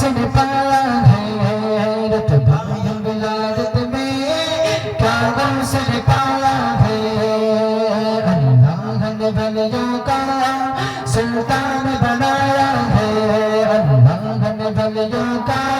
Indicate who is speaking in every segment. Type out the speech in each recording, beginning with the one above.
Speaker 1: हुसन पाला है हैरत भाई में क्या हुसन पाला है अल्लाह ने भलियों का सुल्तान बनाया है अल्लाह ने भलियों का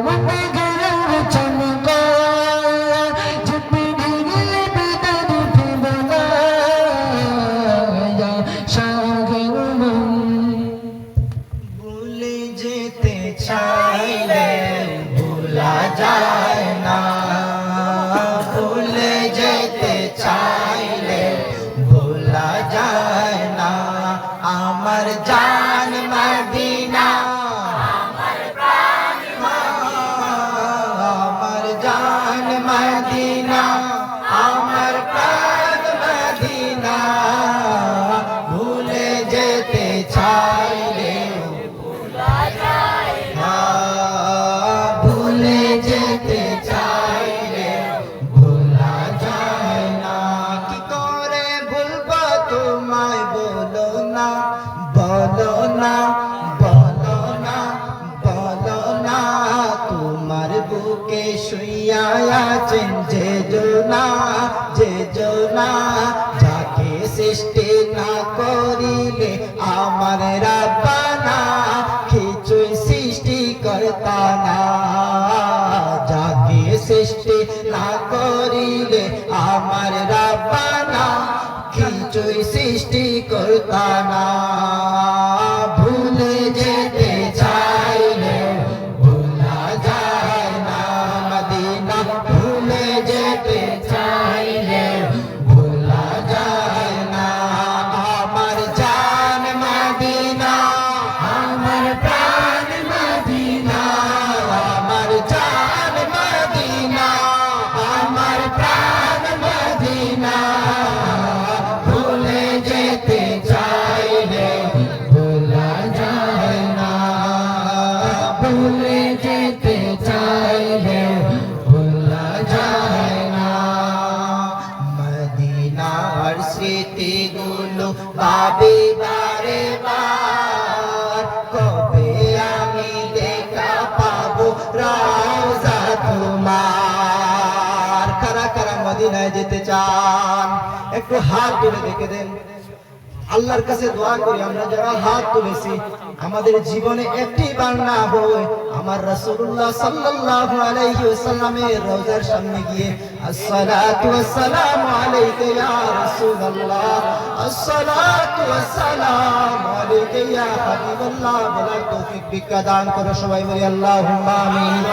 Speaker 2: We're সৃষ্টি না করিলে আমার রাব্বানা কিছুই সৃষ্টি করতা না। যাকে সৃষ্টি না করিলে আমার রাব্বানা কিছুই সৃষ্টি করতা না। যেতে চান। একটু হাত তুলে দেখে দেন। আল্লাহর কাছে দোয়া করি, আমরা যারা হাত তুলেছি, আমাদের জীবনে একটি বান্না হয় আমার রাসূলুল্লাহ সাল্লাল্লাহু আলাইহি ওয়াসাল্লামের রওজার সামনে গিয়ে, আসসালাতু ওয়াসসালামু আলাইকা ইয়া রাসূলুল্লাহ, আসসালাতু ওয়াসসালামু আলাইকা ইয়া হাবিবাল্লাহ বলার তৌফিক দান করো সবাই বলি, আল্লাহুম্মা আমিন।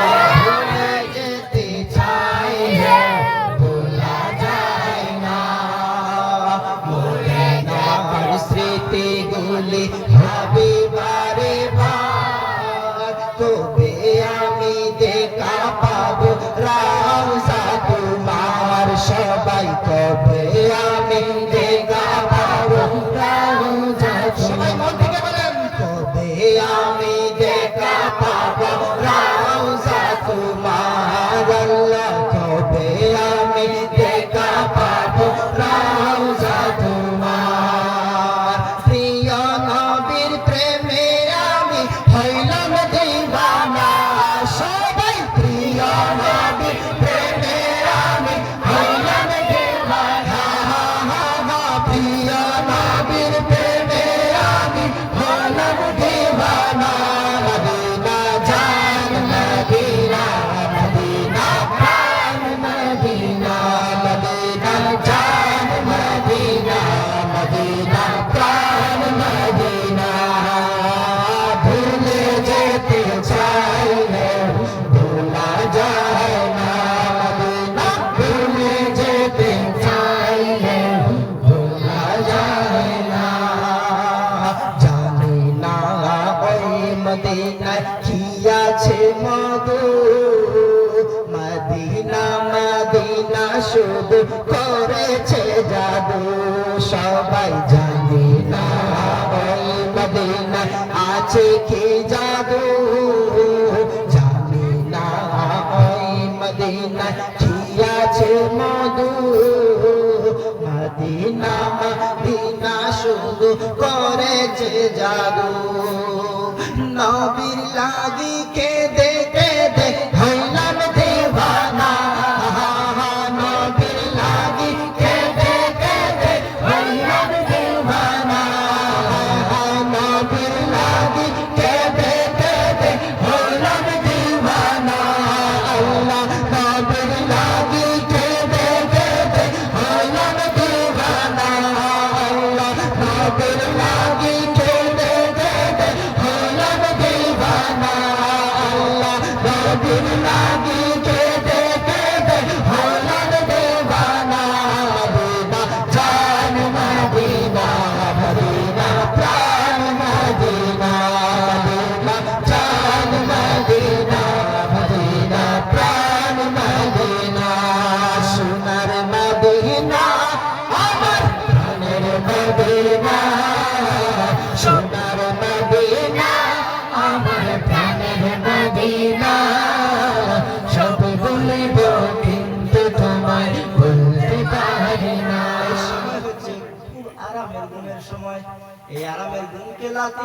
Speaker 2: জাদু।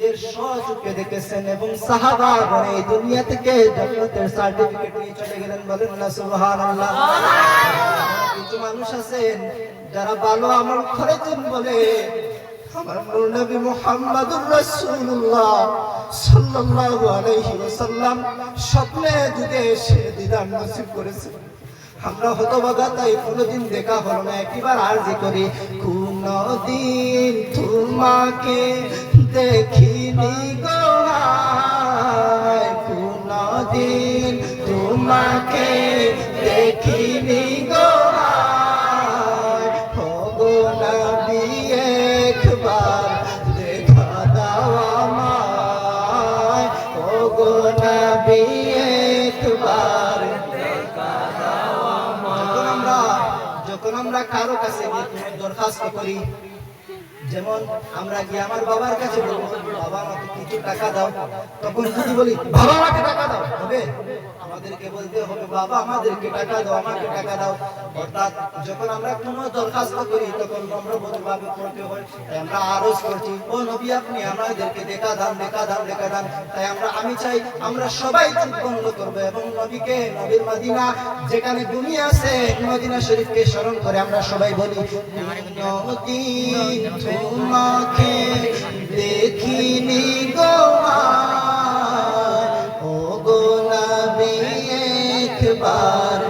Speaker 2: নিজের স্বচক্ষে দেখেছেন এবং সাহাবা গণ এই দুনিয়া থেকে জান্নাতের সার্টিফিকেট নিয়ে চলে গেলেন। বলেন না সুবহানাল্লাহ। কিছু মানুষ আছেন যারা ভালো আমল করেছেন বলে আমার নূর নবী মুহাম্মাদুর রাসূলুল্লাহ সাল্লাল্লাহু আলাইহি ওয়াসাল্লাম স্বপ্নে যুগে এসে দিদার নসিব করেছেন। আমরা হতবাগা তাই কোনোদিন দেখা হলো না। একবার আরজি করি কোনদিন তোমাকে দেখিনি গো হায়, কোনদিন তোমাকে দেখিনি গো হায়, ওগো নবী একবার দেখা দাও আমায়। ওগো নবী একবার যখন আমরা কারও কাছে দরখাস্ত করি যেমন আমরা গিয়ে আমার বাবার কাছে বলব দেখা দেখা দেখা আমি চাই আমরা সবাই চুপ বন্ধ করব এবং নবীকে, নবীর মাদিনা, যেখানে দুনিয়া আছে, মদিনা শরীফকে স্মরণ করে আমরা সবাই বলি তোমাকে দেখিনি গো ও গো নবী একবার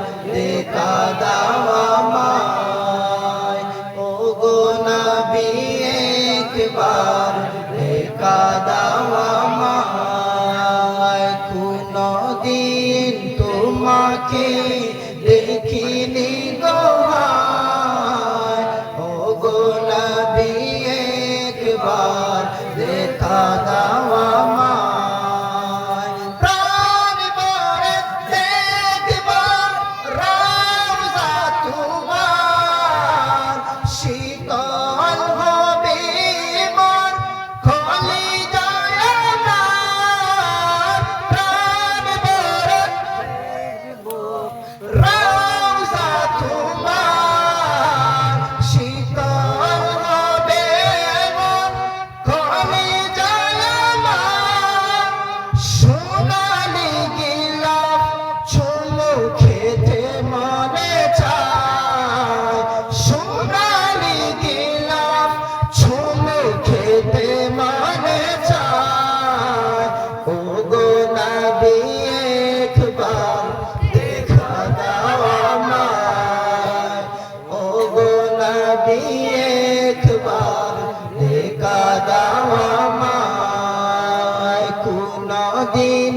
Speaker 2: কোনদিন